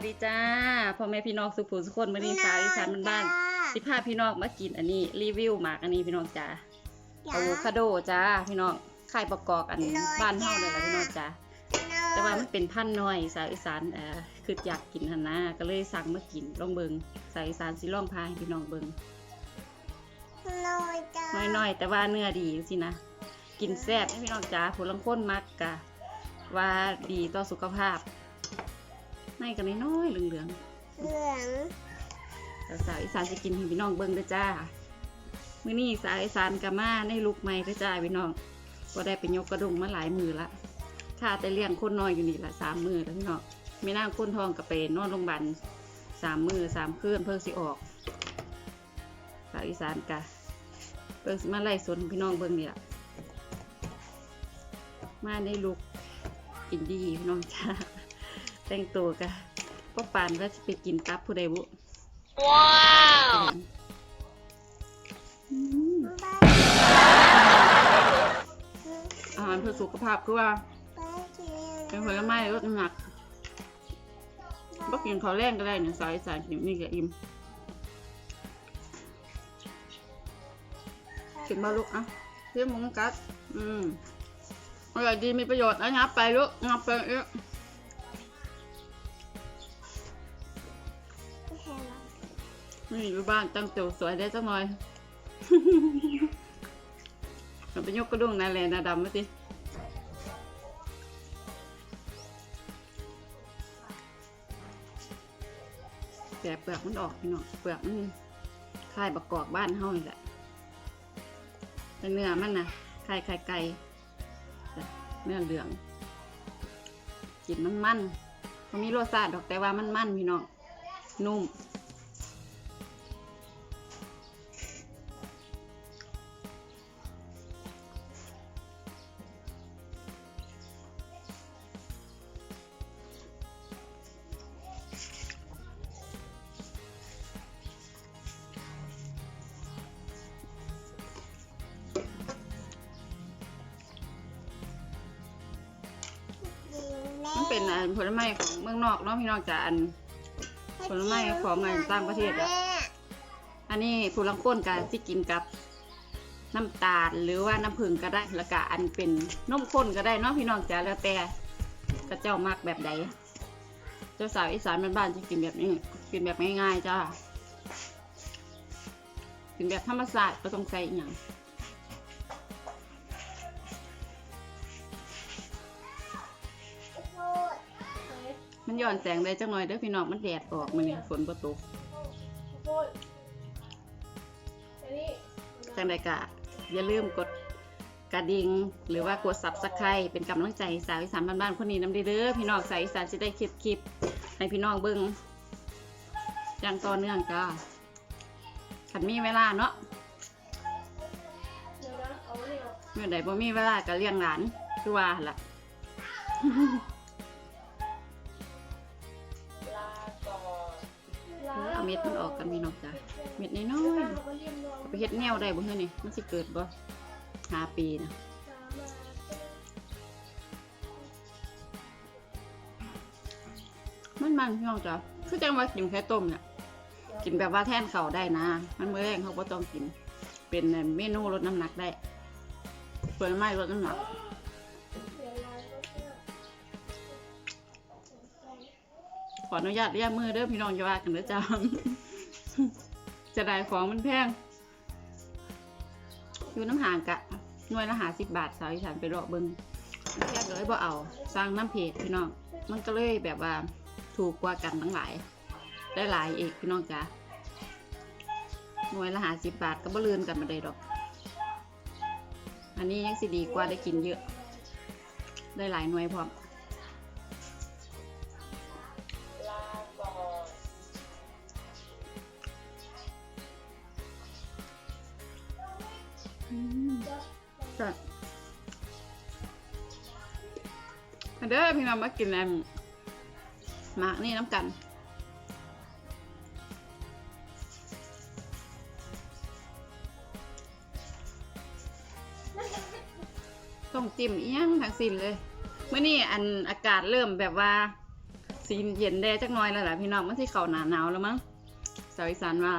สดีจ้าพ่อแม่พี่น้องสุภูสุคนมื้อนี้สาวอีสานบ้านๆสิพาพี่น้องมากินอันนี้รีวิวหมากอันนี้พี่น้องจ้าอะโวคาโดจ้าพี่น้องไข่ประกอบอันบ้านเฮาเลยล่ะพี่น้องจ้าแต่ว่ามันเป็นพันธุ์น้อยสาวอีสานเอ่อคืออยากกินหั่นนะก็เลยสั่งมากินลองเบิ่งสาวอีสานสิลองพาให้พี่น้องเบิ่งน้อยจ้าน้อยๆแต่ว่าเนื้อดีสินะกินแซ่บให้พี่น้องจ้าผลลังค้นมักกะว่าดีต่อสุขภาพ ในกันน้อยๆเหลืองๆเหลืองสาวอีสานจะกินให้พี่น้องเบิ่งเด้อจ้ามื้อนี้สาวอีสานกะมาในลุกใหม่เด้อจ้าพี่น้องก็ได้ไปยกกระดงมาหลายมือละข้าแต่เลี้ยงคนน้อยอยู่นี่ละสามมือแล้วพี่น้องไม่น่าคนทองกับไปนอนโรงพยาบาลสามมือสามคืนเพิ่งสิออกสาวอีสานกะเพิ่งสิมาไล่สนพี่น้องเบิ่งนี่ละมาในลุกอินดี้พี่น้องจ้า แต่งตัวกะก็ปานว่าจะไปกินตับผู้ใดบุว้าวอืมอาหารเพื่อสุขภาพคือว่า เป็นผลไม้ลดน้ำหนักบ่กินข้าวแรงก็ได้เนี่ยสายสายกินนี่ก็อิ่มกินมาลูกอะเรียกมึงกัดอืมอร่อยดีมีประโยชน์นะงับไปลูกงับไปเอ๊ะ นี่อยู่บ้านตั้งตัวสวยได้จังหน่อยเราไปยกกระดุงนาแลนาดำมาสิแกะเปลือกมันออกพี่น้องเปลือกมันคล้ายบักกอกบ้านเฮานี่แหละแต่เนื้อมันนะคล้ายไข่ไก่เนื้อเหลืองกินมันมันมันมีรสชาติดอกแต่ว่ามันมันพี่น้องนุ่ม เป็นอันผลไม้ของเมืองนอกเนาะพี่น้องจ๋าอัน ผลไม้ของเงินต่างประเทศอะ อันนี้ผู้ลังก้นกันที่กินกับน้ำตาลหรือว่าน้ำผึ้งก็ได้แล้วก็อันเป็นนมข้นก็ได้เนาะพี่น้องจ๋าแล้วแต่กระเจ้ามากแบบใดเจ้าสาวอีสานบ้านๆจะกินแบบนี้กินแบบง่ายๆจ้ากินแบบธรรมชาติก็ต้องใส่อย่าง มันย้อนแสงได้จังหน่อยเด้อพี่น้องมันแดดออกมันนี่ฝนบ่ตกจังใดกะอย่าลืมกดกระดิ่งหรือว่ากด subscribe เป็นกำลังใจสาวอีสานบ้านๆคนนี้น้ำเด้อพี่น้องสาวอีสานจะได้คลิปคลิปให้พี่น้องเบิ่งอย่างต่อเนื่องจ้าขันมีเวลาเนาะเมื่อใดบ่มีเวลาก็เลี้ยงหลานคือว่าล่ะ ม็ดมันออกกันพี่น้องจ้ะเม็ดน้อยๆไปเฮ็ดแนวได้บ่เฮ้ยนี่มันสิเกิดบ่ห้าปีนะมันมันพี่น้องจ้ะคือจังว่ากินแค่ต้มเนี่ยกินแบบว่าแทนข้าวได้นะ มันมื้อแรงเขาบ่ต้องกิน เป็นเมนูลดน้ำหนักได้ผลไม้ลดน้ำหนัก ขออนุญาตเรียกมือเด้อพี่น้องอย่าว่ากันเด้อจ้าจะได้ของมันแพงอยู่น้ำห่างกะหน่วยละหาสิบบาทสาวอีสานไปรอเบิงแยกเลยบ่เอาสร้างน้ำเพจพี่น้องมันก็เลยแบบว่าถูกกว่ากันทั้งหลาย ได้หลายเอกพี่น้องจ้าหน่วยละหาสิบบาทก็บ่ลืนกันมาได้ดอก อันนี้ยังสิดีกว่าได้กินเยอะ ได้หลายหน่วยพร้อม เด้อพี่น้องมากินแลมหมากนี่น้ำกันต้องจิ้มเอียงทั้งสินเลยเมื่อนี้อันอากาศเริ่มแบบว่าสีเย็นแดจักหน่อยแล้วล่ะพี่น้องมันสิเขาหนาหนาวแล้วมั้งสาวอีสานว่า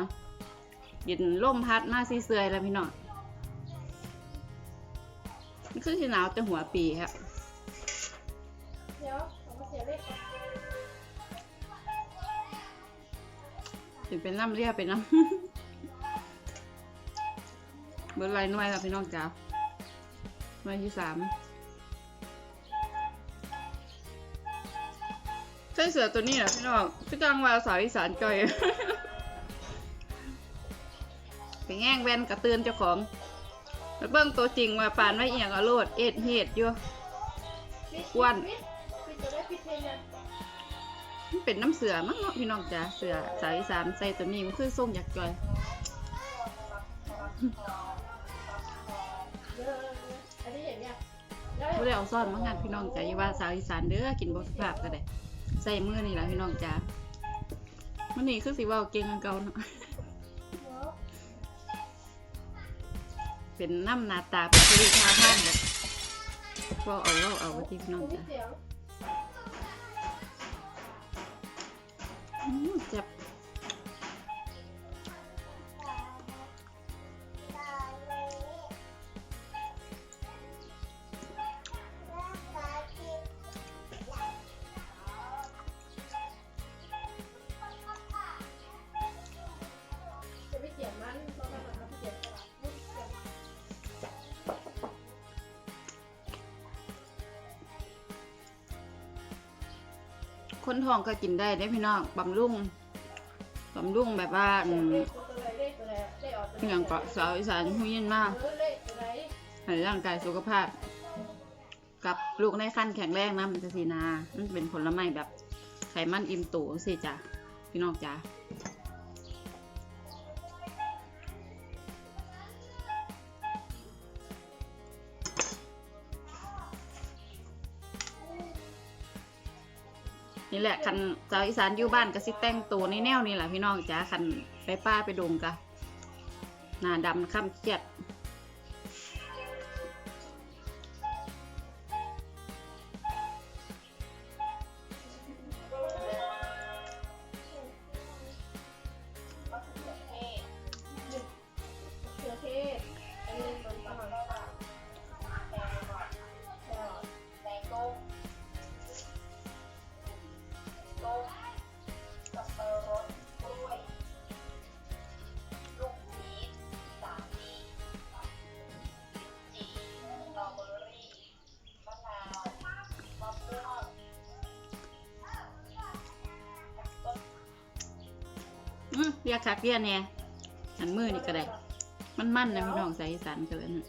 เย็นลมพัดมาซีเซยแล้วพี่น้อง คือสิหนาวแต่หัวปีครับเดี๋ยวผมมาเสียเลขก่อนถึงเป็นน้ำเรียบเป็นน้ำเบอร์ไรน่วยแล้วพี่น้องจ้าหน่วยที่สามใช่เสือตัวนี้เหรอพี่น้องพี่กังว่าสาวอีสานจ่อยไปแง่งแวนกระตือนเจ้าของ แล้วเบิ้งตัวจริงว่าปานไว้เอียงเอาโลดเอ็ดเฮ็ดอยู่อ้วนปิดปิดจะได้ปิดเพลงนะมันเป็นน้ำเสือมั้งเนาะพี่น้องจ้าเสือสาวอีสานใส่ตัวนี้มันคือส้มอยากจ่อยเอออันนี้เห็นยังแล้วบ่ได้เอาซ่อนมางานพี่น้องจ้าอย่าว่าสาวอีสานเด้อกินบ่สุภาพก็ได้ใส่มือนี่ล่ะพี่น้องจ้ามันนี่คือสิเว้าเก่งกว่าเก่าเนาะ เป็นน้ำหนาตาเป็นผลิตาท่านแบบก็เอาเล่าเอาไว้ที่พี่น้องจ้ะจับ คนท้องก็กินได้ได้พี่น้องบำรุงบำรุงแบบว่าอืมอย่างเกาะสาวอีสานหุ่ยินมากเออเลขตัวไหนให้ร่างกายสุขภาพ กับลูกในขั้นแข็งแรงนะมันจะสีนามันเป็นผลไม้แบบไขมันอิ่มโตสิจ้ะพี่น้องจ้ะ นี่แหละคันสาวอีสานอยู่บ้านก็สิแต่งตัวในแนวนี้แหละพี่น้องจ้าคันไปป้าไปดงกะหน้าดำค่ำเครียด อืมเรียกคักเรียกเนี่ยหันมือนี่ก็ได้ มันมันนะพี่น้องใส่อีสานกันเลยนะ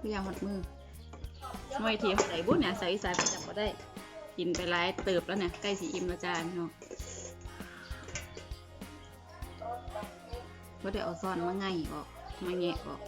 เรียกหัดมือหน่วยที่ใส่บุญเนี่ยใส่อีสานจับก็ได้ กินไปหลายเติบแล้วเนี่ยใกล้สีอิ่มแล้วจ้าพี่น้องก็ได้เอาซ่อนมาไงออกมาแงะออก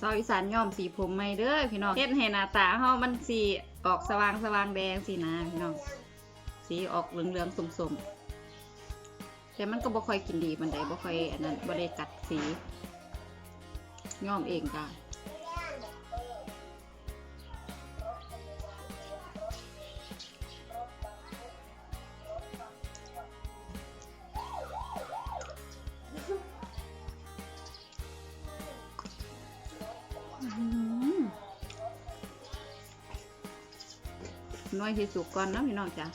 ซอยอีสานย้อมสีผมไม่เด้อพี่น้องเฮ็ดให้หน้าตาเฮามันสีออกสว่างสว่างแดงสีนะพี่น้องสีออกเหลืองๆสมๆแต่มันก็บ่ค่อยกินดีมันได้บ่ค่อยอันนั้นบ่ได้กัดสีย้อมเองจ้ะ น้อยที่สุกก่อนนะพี่น้องจ้ะ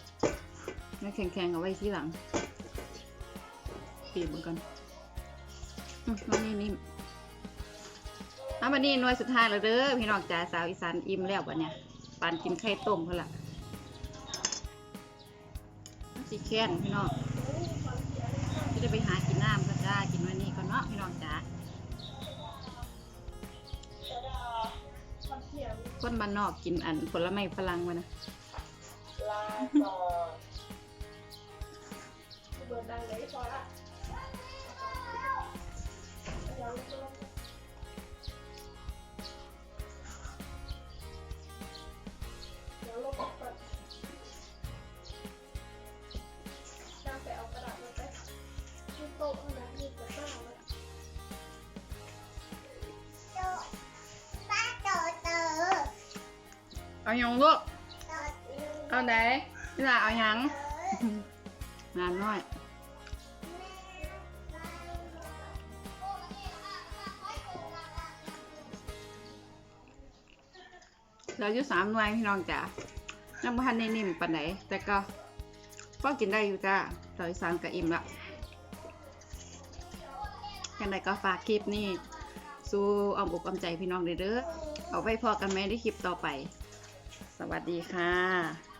น้อยแข็งๆเอาไว้ที่หลังปีบมันกันอืมน้อยนิ่มๆเอาวันนี้น่วยสุดท้ายแล้วเด้อพี่น้องจ้าสาวอีสานอิ่มแล้ววันเนี้ยปานกินไข่ต้มเพื่อละสีแค้นพี่น้องเไปหากินน้ำก็จ้กินวันนี้ก่อนเนาะพี่น้องจ้าคนบ้านนอกกินอันผลไม้ฝรั่งมานะนะ ดาษมาไปที่โต๊ะข้างนั้นมีกระดาษมาโตป้าโตโต เอาไหนนี่ล่ะเอาหยังงานน้อยเราอยู่สามหน่วยพี่น้องจ๋ายังบ่ทันนิ่มปานไหนแต่ก็ก็กินได้อยู่จ้าเราอีสานก็อิ่มละยังไงก็ฝากคลิปนี้ สู่อ้อมอกอ้อมใจพี่น้องเด้อเด้อเอาไว้พอกันไหมในคลิปต่อไป สวัสดีค่ะ